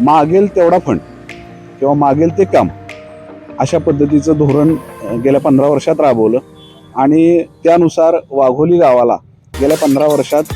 मागेल तेवढा फंड किंवा मागेल ते काम अशा पद्धतीचं धोरण गेल्या पंधरा वर्षात राबवलं. आणि त्यानुसार वाघोली गावाला गेल्या पंधरा वर्षात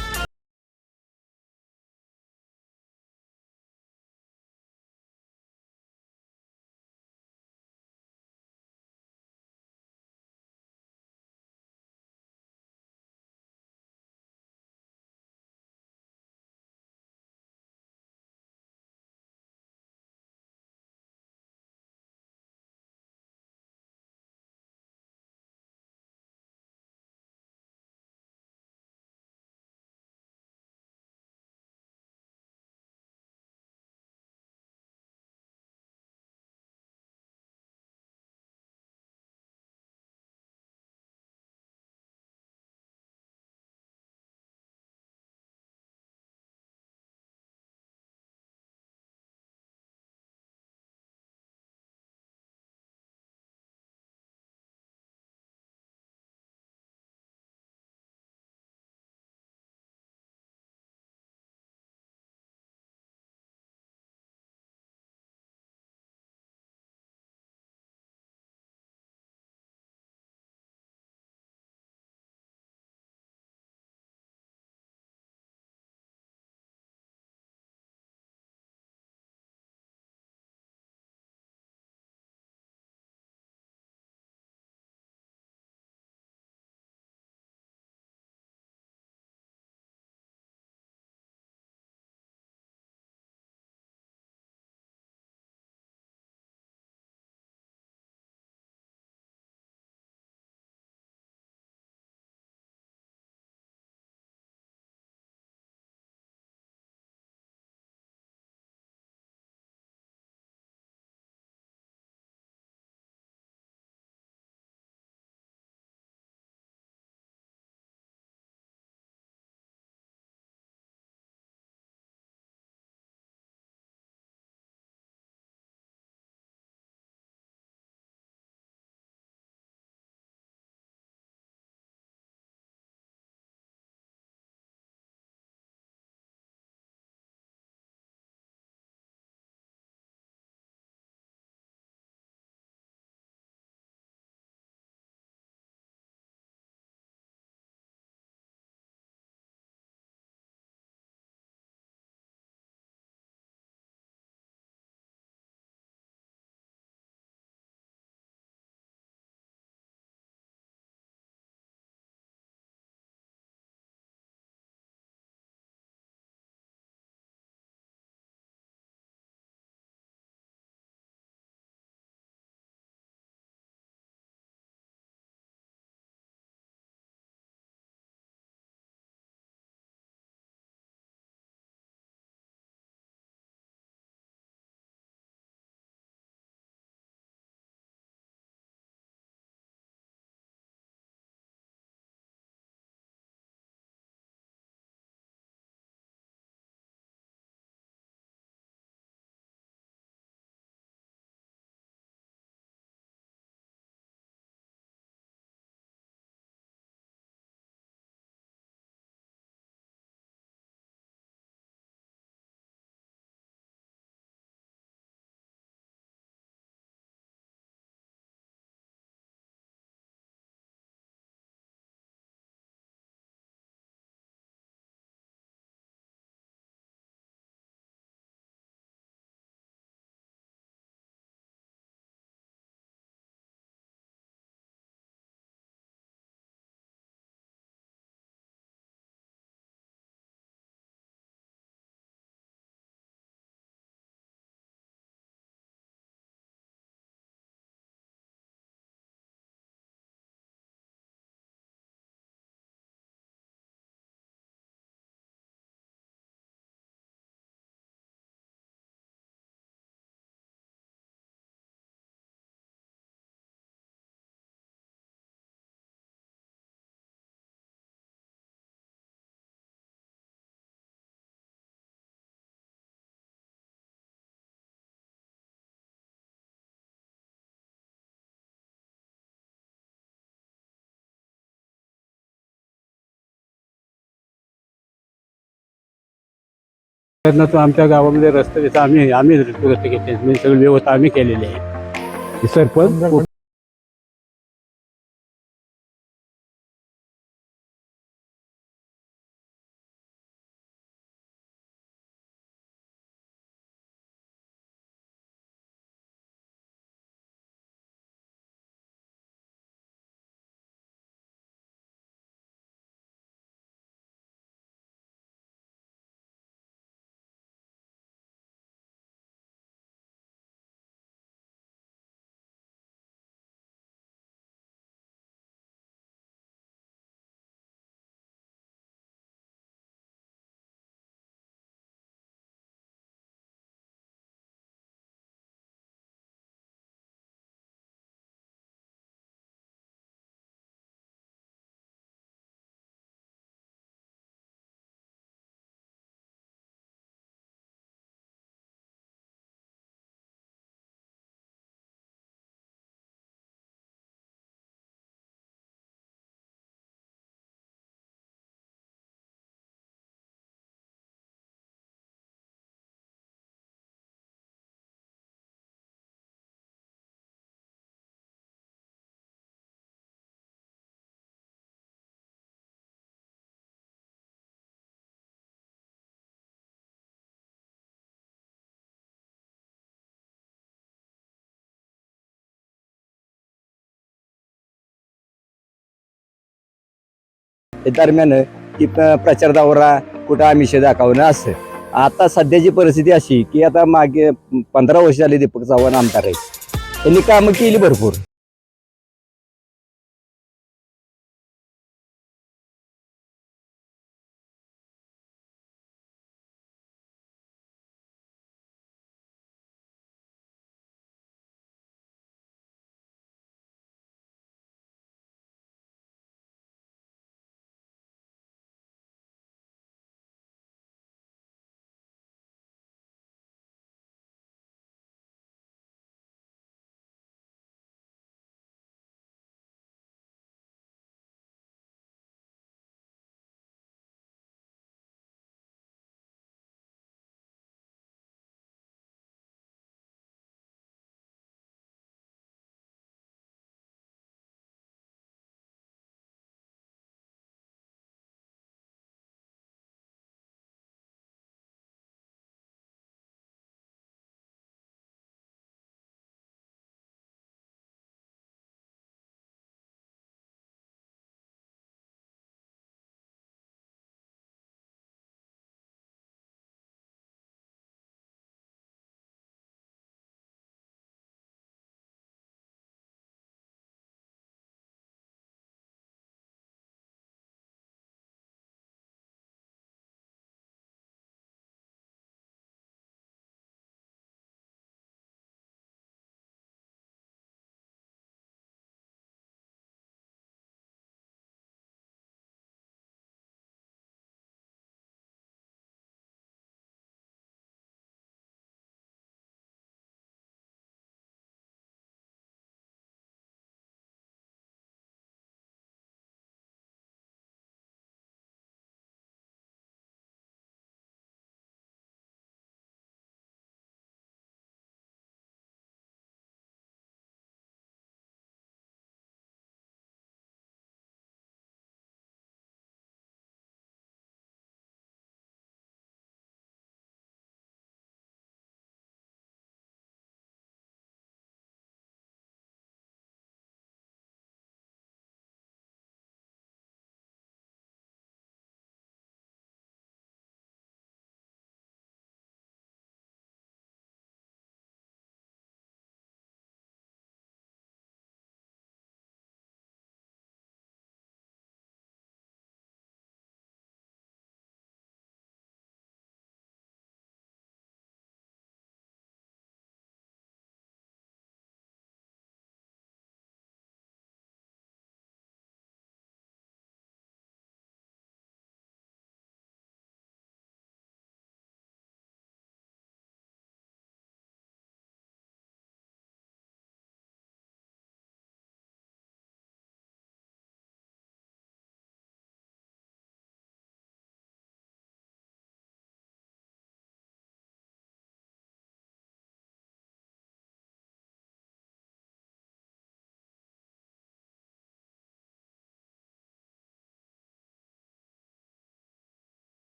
तो आमच्या गावामध्ये रस्ते आम्ही आम्ही रस्ते घेतले. म्हणजे सगळी व्यवस्था आम्ही केलेली आहे. सरपंच दरम्यान की प्रचार दौरा कुठं आमिष दाखवणं असं. आता सध्याची परिस्थिती अशी की आता मागे पंधरा वर्ष झाली दीपक चव्हाण आमदार आहे त्यांनी कामं केली भरपूर.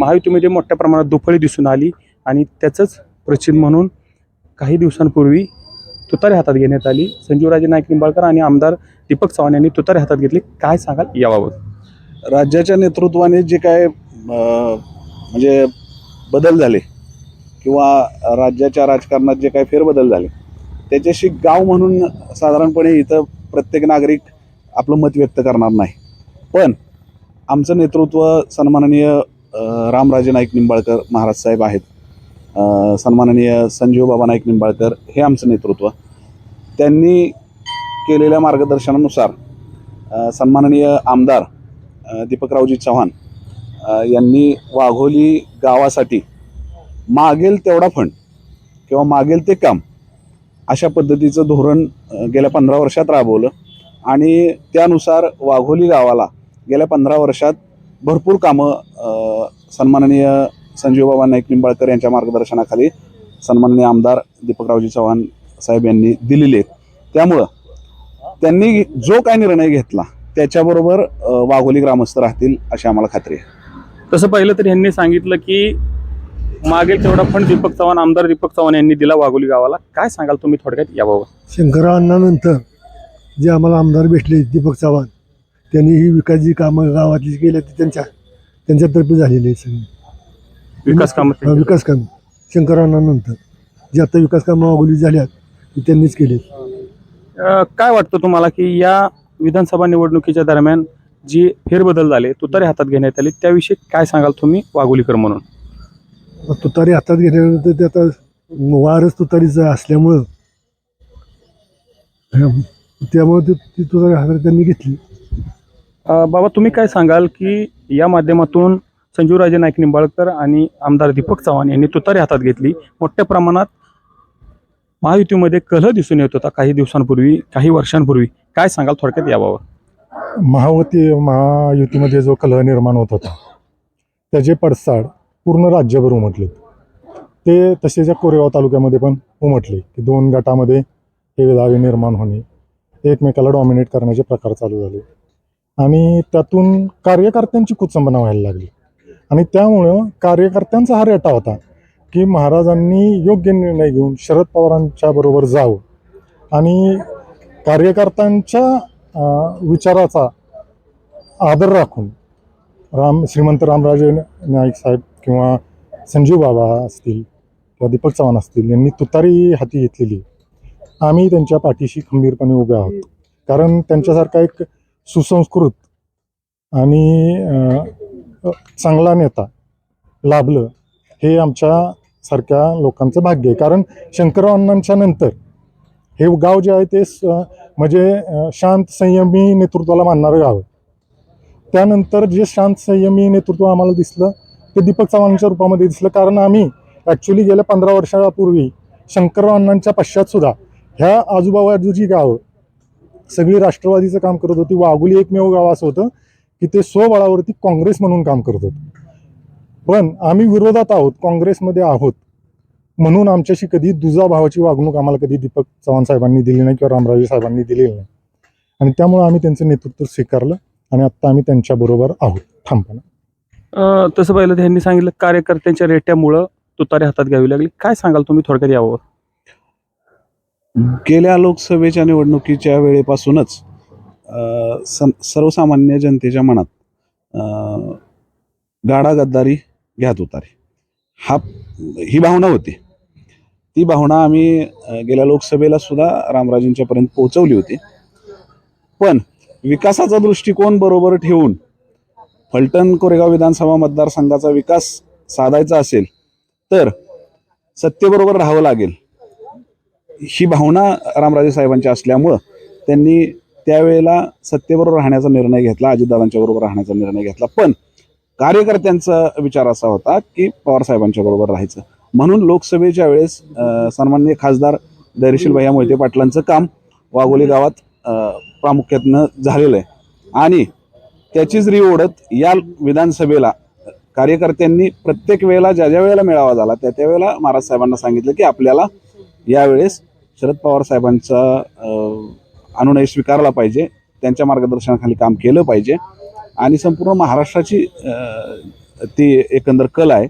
महायुतीमध्ये मोठ्या प्रमाणात दुफळी दिसून आली आणि त्याचंच प्रचिन म्हणून काही दिवसांपूर्वी तुतारी हातात घेण्यात आली. संजीवराजे नाईक निंबाळकर आणि आमदार दीपक चव्हाण यांनी तुतारी हातात घेतली. काय सांगाल याबाबत? राज्याच्या नेतृत्वाने जे काय म्हणजे बदल झाले किंवा राज्याच्या राजकारणात जे काही फेरबदल झाले त्याच्याशी गाव म्हणून साधारणपणे इथं प्रत्येक नागरिक आपलं मत व्यक्त करणार नाही. पण आमचं नेतृत्व सन्माननीय रामराजे नाईक निंबाळकर महाराज साहेब आहेत. सन्माननीय संजीव बाबा नाईक निंबाळकर हे आमचं नेतृत्व. त्यांनी केलेल्या मार्गदर्शनानुसार सन्माननीय आमदार दीपकरावजी चव्हाण यांनी वाघोली गावासाठी मागेल तेवढा फंड किंवा मागेल ते काम अशा पद्धतीचं धोरण गेल्या पंधरा वर्षात राबवलं. आणि त्यानुसार वाघोली गावाला गेल्या पंधरा वर्षात भरपूर कामं अ, सन्माननीय संजीवबाबा नाईक निंबाळकर यांच्या मार्गदर्शनाखाली सन्माननीय आमदार दीपकरावजी चव्हाण साहेब यांनी दिलेले आहेत. त्यामुळं त्यांनी जो काय निर्णय घेतला त्याच्याबरोबर वाघोली ग्रामस्थ राहतील अशी आम्हाला खात्री आहे. तसं पाहिलं तर यांनी सांगितलं की मागेल तेवढा फंड दीपक चव्हाण आमदार दीपक चव्हाण यांनी दिला वाघोली गावाला. काय सांगाल तुम्ही थोडक्यात याबाबत? शंकररावांनंतर जे आम्हाला आमदार भेटले दीपक चव्हाण त्यांनी ही विकास जी कामं गावातली केली ती त्यांच्या त्यांच्यातर्फे झालेली आहे सगळी. विकास कामं विकास कामे. शंकररावांनंतर जी आता विकास कामं मागवली झाल्यात ती त्यांनीच केली अ, काय वाटतं तुम्हाला की या विधानसभा निवडणुकीच्या दरम्यान जी फेरबदल झाले तुतारी हातात घेण्यात आले त्याविषयी काय सांगाल तुम्ही वाघोलीकर म्हणून? तुतारी हातात घेण्यानंतर ते आता वारच तुतारीचं असल्यामुळं हं, त्यामुळे ती ती तुतारी हातात त्यांनी घेतली. बाबा तुम्ही काय सांगाल की या माध्यमातून संजीवराजे नाईक निंबाळकर आणि आमदार दीपक चव्हाण यांनी तुतारी हातात घेतली. मोठ्या प्रमाणात महायुतीमध्ये कलह दिसून येत होता काही दिवसांपूर्वी काही वर्षांपूर्वी. काय सांगाल थोडक्यात याबाबत? महावती महायुतीमध्ये जो कलह निर्माण होत होता त्याचे पडसाड पूर्ण राज्यभर उमटले ते तसेच या कोरेगाव तालुक्यामध्ये पण उमटले की दोन गटामध्ये हे दावे निर्माण होणे एकमेकाला डॉमिनेट करण्याचे प्रकार चालू झाले. आणि त्यातून कार्यकर्त्यांची कुचंबना व्हायला लागली. आणि त्यामुळं कार्यकर्त्यांचा हा रेटा होता की महाराजांनी योग्य निर्णय घेऊन शरद पवारांच्या बरोबर जावं. आणि कार्यकर्त्यांच्या विचाराचा आदर राखून राम श्रीमंत रामराजे नाईक साहेब किंवा संजीव बाबा असतील किंवा दीपक चव्हाण असतील यांनी तुतारी हाती घेतलेली. आम्ही त्यांच्या पाठीशी खंबीरपणे उभे आहोत. कारण त्यांच्यासारखा एक सुसंस्कृत आणि चांगला नेता लाभलं हे आमच्या सारख्या लोकांचं भाग्य आहे. कारण शंकरराव अण्णांच्या नंतर हे गाव जे आहे ते स- म्हणजे शांत संयमी नेतृत्वाला मानणारं गाव आहे. त्यानंतर जे शांत संयमी नेतृत्व आम्हाला दिसलं ते दीपक चव्हाणांच्या रूपामध्ये दिसलं. कारण आम्ही ॲक्च्युली गेल्या पंधरा वर्षापूर्वी शंकरराव अण्णांच्या पश्चात सुद्धा ह्या आजूबाजूची गावं सगळी राष्ट्रवादीचं काम करत होती. वाघुली एकमेव गाव असं होतं की ते स्वबळावरती काँग्रेस म्हणून काम करत होतं. पण आम्ही विरोधात आहोत काँग्रेसमध्ये आहोत. म्हणून आमच्याशी कधी दुजाभावाची वागणूक आम्हाला कधी दीपक चव्हाण साहेबांनी दिली नाही किंवा रामराजे साहेबांनी दिलेली नाही. आणि त्यामुळे आम्ही त्यांचं नेतृत्व स्वीकारलं आणि आत्ता आम्ही त्यांच्याबरोबर आहोत. ठामपणे तसं पाहिलं त्यांनी सांगितलं कार्यकर्त्यांच्या रेट्यामुळं तुतारे हातात घ्यावी लागली. काय सांगाल तुम्ही थोडक्यात यावं गेल्या लोकसभेच्या निवडणुकीच्या वेळेपासूनच सन सं सर्वसामान्य जनतेच्या मनात गाडा गद्दारी घ्यात उतारी हा ही भावना होती. ती भावना आम्ही गेल्या लोकसभेला सुद्धा रामराजेंच्यापर्यंत पोहोचवली होती. पण विकासाचा दृष्टिकोन बरोबर ठेवून फलटण कोरेगाव विधानसभा मतदारसंघाचा विकास साधायचा असेल तर सत्तेबरोबर राहावं लागेल. ही भावना रामराजे साहेबांच्या असल्यामुळं त्यांनी त्यावेळेला सत्तेबरोबर राहण्याचा निर्णय घेतला अजितदादांच्या बरोबर राहण्याचा निर्णय घेतला. पण कार्यकर्त्यांचा विचार असा होता की पवारसाहेबांच्या बरोबर राहायचं. म्हणून लोकसभेच्या वेळेस सन्मान्य सन्माननीय खासदार धैर्यशील भैया मोहिते पाटलांचं काम वाघोली गावात प्रामुख्यानं झालेलं आहे. आणि त्याचीच रिओढत या विधानसभेला कार्यकर्त्यांनी प्रत्येक वेळेला ज्या ज्या वेळेला मेळावा झाला त्या त्यावेळेला महाराज साहेबांना सांगितलं की आपल्याला यावेळेस शरद पवार साहेबांचा अनुनय स्वीकारला पाहिजे त्यांच्या मार्गदर्शनाखाली काम केलं पाहिजे. आणि संपूर्ण महाराष्ट्राची ती एकंदर कल आहे.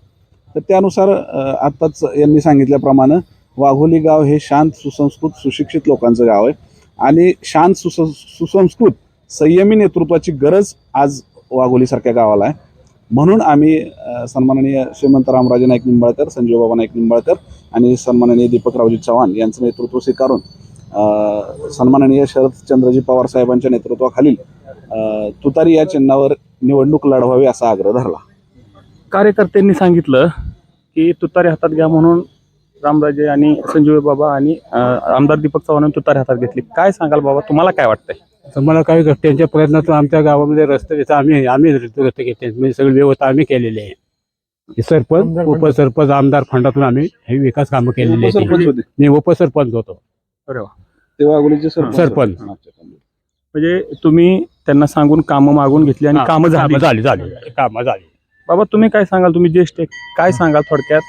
तर त्यानुसार आत्ताच यांनी सांगितल्याप्रमाणे वाघोली गाव हे शांत सुसंस्कृत सुशिक्षित लोकांचं गाव आहे. आणि शांत सुस सुसंस्कृत संयमी नेतृत्वाची गरज आज वाघोलीसारख्या गावाला आहे. म्हणून आम्ही सन्माननीय श्रीमंत रामराजे नाईक निंबाळकर संजीव बाबा नाईक निंबाळकर आणि सन्माननीय दीपकरावजी चव्हाण यांचं नेतृत्व स्वीकारून सन्माननीय सन्माननीय शरदचंद्रजी पवार साहेबांच्या नेतृत्वाखालील तुतारी या चिन्हावर निवडणूक लढवावी असा आग्रह धरला. कार्यकर्त्यांनी सांगितलं की तुतारी हातात घ्या म्हणून रामराजे आणि संजीव बाबा आणि आमदार दीपक चव्हाण तुतारी हातात घेतली. काय सांगाल बाबा? तुम्हाला काय वाटतंय? तर मला काही गोष्टी त्यांच्या प्रयत्नातून आमच्या गावामध्ये रस्ते बिस्ते आम्ही आम्ही रस्ते घेतले म्हणजे सगळी व्यवस्था आम्ही केलेली आहे. हे सरपंच उपसरपंच आमदार फंडातून आम्ही हे विकास कामं केलेली आहेत. उपसरपंच होते. मी उपसरपंच होतो. सरपंच सरपंच. म्हणजे तुम्ही त्यांना सांगून कामं मागून घेतली आणि कामं झाली. झाली झाली कामं झाली. बाबा तुम्ही काय सांगाल? तुम्ही ज्येष्ठ. काय सांगाल थोडक्यात?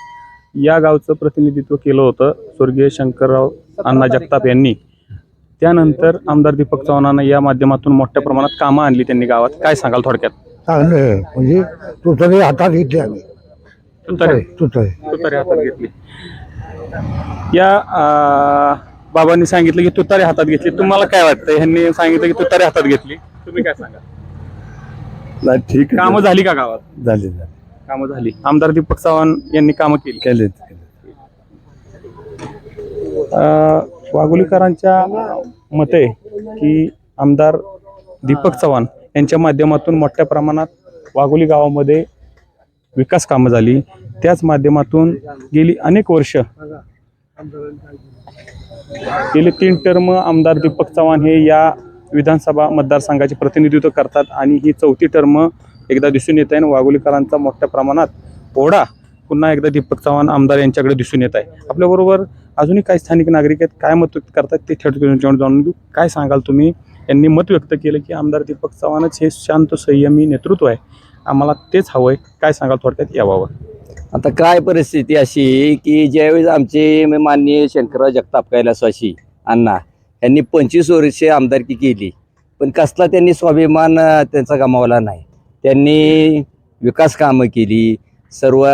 या गावचं प्रतिनिधित्व केलं होतं स्वर्गीय शंकरराव अण्णा जगताप यांनी. त्यानंतर आमदार दीपक चव्हाणांना या माध्यमातून मोठ्या प्रमाणात कामं आणली त्यांनी गावात. काय सांगाल थोडक्यात? चांगलं म्हणजे तुतारी हातात घेतली आम्ही. तुतारी? तुतारी तुतारी. हातात घेतली. या अं, बाबांनी सांगितलं की तुतारी हातात घेतली. तुम्हाला काय वाटतं ह्यांनी सांगितलं की तुतारी हातात घेतली. तुम्ही काय सांगा ठीक कामं झाली का गावात? झाले कामं झाली. आमदार दीपक चव्हाण यांनी कामं केली. केले अ, वाघोलीकरांच्या मते की आमदार दीपक चव्हाण यांच्या माध्यमातून मोठ्या प्रमाणात वाघोली गावामध्ये विकास कामं झाली. त्याच माध्यमातून गेली अनेक वर्ष गेले तीन टर्म आमदार दीपक चव्हाण हे या विधानसभा मतदारसंघाचे प्रतिनिधित्व करतात आणि ही चौथी टर्म एकदा दिसून येत आहे आणि वाघोलीकरांचा मोठ्या प्रमाणात ओढा पुन्हा एकदा दीपक चव्हाण आमदार यांच्याकडे दिसून येत आहे. आपल्याबरोबर अजूनही काही स्थानिक नागरिक आहेत काय मत व्यक्त करतात ते थेट जाणून घेऊ. काय सांगाल तुम्ही? यांनी मत व्यक्त केलं की आमदार दीपक चव्हाणच हे शांत संयमी नेतृत्व आहे. आम्हाला तेच हवं आहे काय सांगाल थोडक्यात याबाबत? आता काय परिस्थिती अशी की ज्यावेळेस आमचे माननीय शंकरराव जगताप कैलासवासी अण्णा यांनी पंचवीस वर्षे आमदारकी केली पण कसला त्यांनी स्वाभिमान त्यांचा गमावला नाही. त्यांनी विकास कामं केली सर्व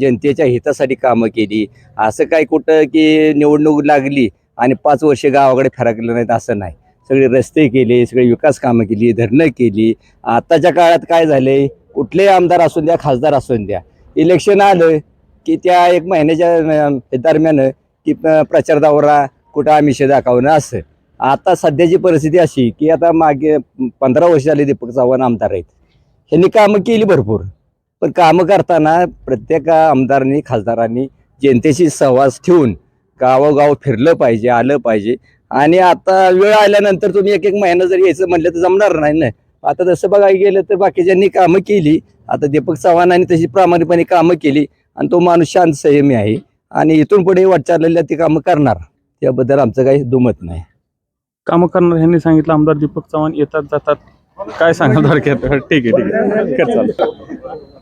जनतेच्या हितासाठी कामं केली. असं काय कुठं की निवडणूक लागली आणि पाच वर्षे गावाकडे फिरकलं नाहीत असं नाही. सगळे रस्ते केले सगळे विकास कामं केली धरणं केली. आत्ताच्या काळात काय झाले कुठलेही आमदार असून द्या खासदार असून द्या. इलेक्शन आलं की त्या एक महिन्याच्या दरम्यान की प- प्रचार दौरा कुठं आमिष दाखवणं असं. आता सध्याची परिस्थिती अशी की आता मागे पंधरा वर्ष झाली दीपक चव्हाण आमदार आहेत. ह्यांनी कामं केली भरपूर. पण कामं करताना प्रत्येक आमदारांनी खासदारांनी जनतेशी सहवास ठेवून गावोगाव फिरलं पाहिजे आलं पाहिजे. आणि आता वेळ आल्यानंतर तुम्ही एक एक महिना जरी यायचं म्हटलं तर जमणार नाही ना. आता तसं बघायला गेलं तर बाकीच्यांनी कामं केली. आता दीपक चव्हाणांनी तशी प्रामाणिकपणे कामं केली आणि तो माणूस शांत संयमी आहे. आणि इथून पुढे वाटचाललेल्या ती कामं करणार. त्याबद्दल आमचं काही दुमत नाही. कामं करणार यांनी सांगितलं. आमदार दीपक चव्हाण येतात जातात. काय थोडक्यात ठीक आहे ठीक आहे.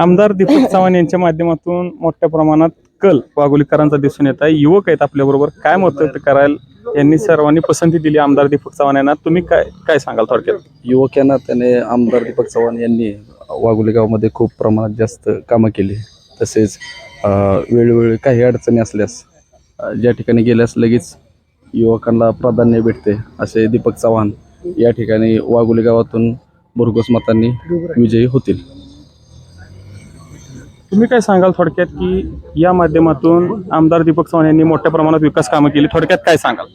आमदार दीपक चव्हाण यांच्या माध्यमातून मोठ्या प्रमाणात कल वाघोलीकरांचा दिसून येत आहे. युवक आहेत आपल्या बरोबर. काय मत व्यक्त करायला यांनी सर्वांनी पसंती दिली आमदार दीपक चव्हाण यांना. तुम्ही काय काय सांगाल थोडक्यात? युवक यांना त्याने आमदार दीपक चव्हाण यांनी वाघोली गावामध्ये खूप प्रमाणात जास्त कामं केली. तसेच वेळोवेळी काही अडचणी असल्यास ज्या ठिकाणी गेल्यास लगेच युवकांना प्राधान्य भेटते असे दीपक चव्हाण या ठिकाणी वाघोली गावातून भरघोस मतांनी विजयी होतील. तुम्ही काय सांगाल थोडक्यात की या माध्यमातून आमदार दीपक चव्हाण यांनी मोठ्या प्रमाणात विकास कामं केली? थोडक्यात काय सांगाल?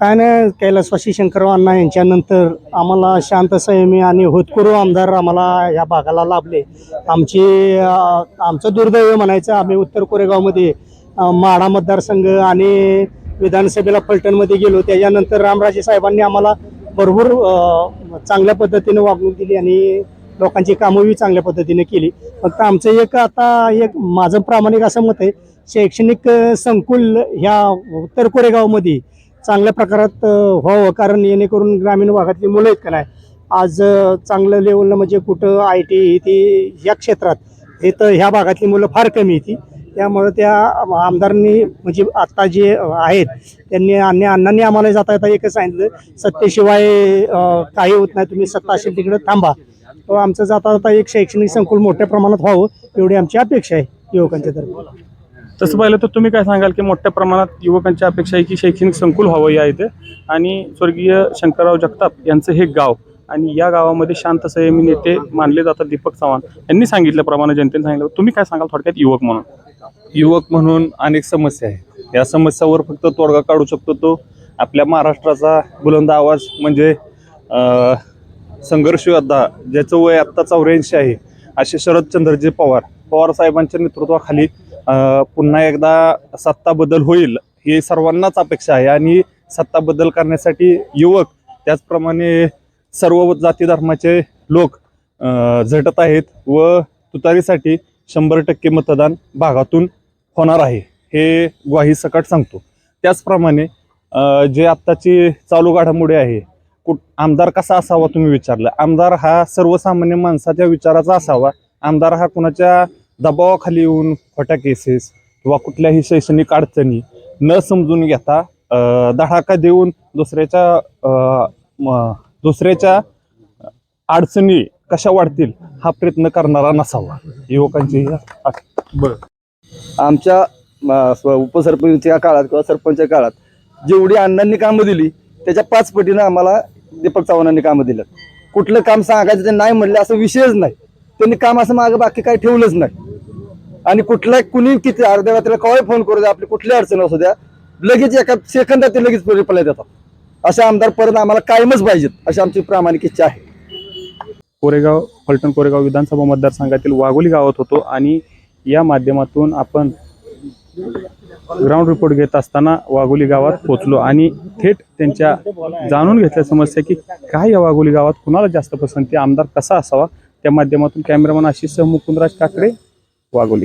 काय नाही कैलासवासी शंकरराव अण्णा यांच्यानंतर आम्हाला शांत संयमी आणि होतकुरू आमदार आम्हाला या भागाला लाभले. आमची अं, आमचं दुर्दैव म्हणायचं आम्ही उत्तर कोरेगावमध्ये अं, माढा मतदारसंघ आणि विधानसभेला फलटणमध्ये गेलो. त्याच्यानंतर रामराजे साहेबांनी आम्हाला भरपूर अं, चांगल्या पद्धतीने वागणूक दिली आणि लोकांची कामंही चांगल्या पद्धतीने केली. फक्त आमचं एक आता एक माझं प्रामाणिक असं मत आहे शैक्षणिक संकुल ह्या उत्तर कोरेगावमध्ये चांगल्या प्रकारात व्हावं. कारण येणेकरून ग्रामीण भागातली मुलं आहेत का नाही आज चांगलं लेवलला म्हणजे कुठं आय टी ती या क्षेत्रात हे तर ह्या भागातली मुलं फार कमी येते त्यामुळं त्या आमदारांनी म्हणजे आत्ता जे आहेत त्यांनी अन्य अण्णांनी आम्हाला जाता येता एकच सांगितलं सत्तेशिवाय काही होत नाही. तुम्ही सत्ता असेल थांबा. तो आमचं जाता जाता एक शैक्षणिक संकुल मोठ्या प्रमाणात व्हावं एवढी आमची अपेक्षा आहे युवकांच्या तर्फे. तसं पाहिलं तर तुम्ही काय सांगाल की मोठ्या प्रमाणात युवकांची अपेक्षा आहे की शैक्षणिक संकुल व्हावं या इथे? आणि स्वर्गीय शंकरराव जगताप यांचं हे गाव आणि या गावामध्ये शांत संयमी नेते मानले जातात दीपक चव्हाण. यांनी सांगितल्याप्रमाणे जनतेने सांगितलं. तुम्ही काय सांगाल थोडक्यात युवक म्हणून? युवक म्हणून अनेक समस्या आहेत. या समस्यावर फक्त तोडगा काढू शकतो तो आपल्या महाराष्ट्राचा बुलंद आवाज म्हणजे अं, संघर्ष योद्धा ज्याचं वय आत्ता चौऱ्याऐंशी आहे असे शरदचंद्रजी पवार. पवार साहेबांच्या नेतृत्वाखाली पुन्हा एकदा सत्ता बदल होईल ही सर्वांनाच अपेक्षा आहे आणि सत्ता बदल करण्यासाठी युवक त्याचप्रमाणे सर्व जाती धर्माचे लोक झटत आहेत व तुतारीसाठी शंभर टक्के मतदान भागातून होणार आहे हे ग्वाही सकट सांगतो. त्याचप्रमाणे जे आत्ताची चालू घडामोडी आहे कुठ आमदार कसा असावा तुम्ही विचारलं. आमदार हा सर्वसामान्य माणसाच्या विचाराचा असावा. आमदार हा कुणाच्या दबावाखाली येऊन खोट्या केसेस किंवा कुठल्याही शैक्षणिक अडचणी न समजून घेता धडाका देऊन दुसऱ्याच्या दुसऱ्याच्या अडचणी कशा वाढतील हा प्रयत्न करणारा नसावा. युवकांची आमच्या उपसरपंचच्या काळात किंवा सरपंचच्या काळात जेवढी अण्णांनी कामं दिली त्याच्या पाच पटीनं आम्हाला दीपक चव्हाणांनी कामं दिलं. कुठलं काम सांगायचं ते नाही म्हणलं असं विषयच नाही. त्यांनी काम असं मागं बाकी काही ठेवलंच नाही. आणि कुठला कुणी किती अर्ध्या रात्रीला केव्हाही फोन करू द्या आपली कुठली अडचण असू द्या लगेच एका सेकंदात ते लगेच रिप्लाय देतात असे आमदार परत आम्हाला कायमच पाहिजेत अशी आमची प्रामाणिक इच्छा आहे. कोरेगाव फलटण कोरेगाव विधानसभा मतदारसंघातील वाघोली गावात होतो आणि या माध्यमातून आपण ग्राउंड रिपोर्ट घेत असताना वाघोली गावात पोचलो आणि थेट त्यांच्या जाणून घेतल्या समस्या की काय या वाघोली गावात कुणाला जास्त पसंती आमदार कसा असावा? त्या माध्यमातून कॅमेरामन आशिष मुकुंदराज काकडे वाघोली.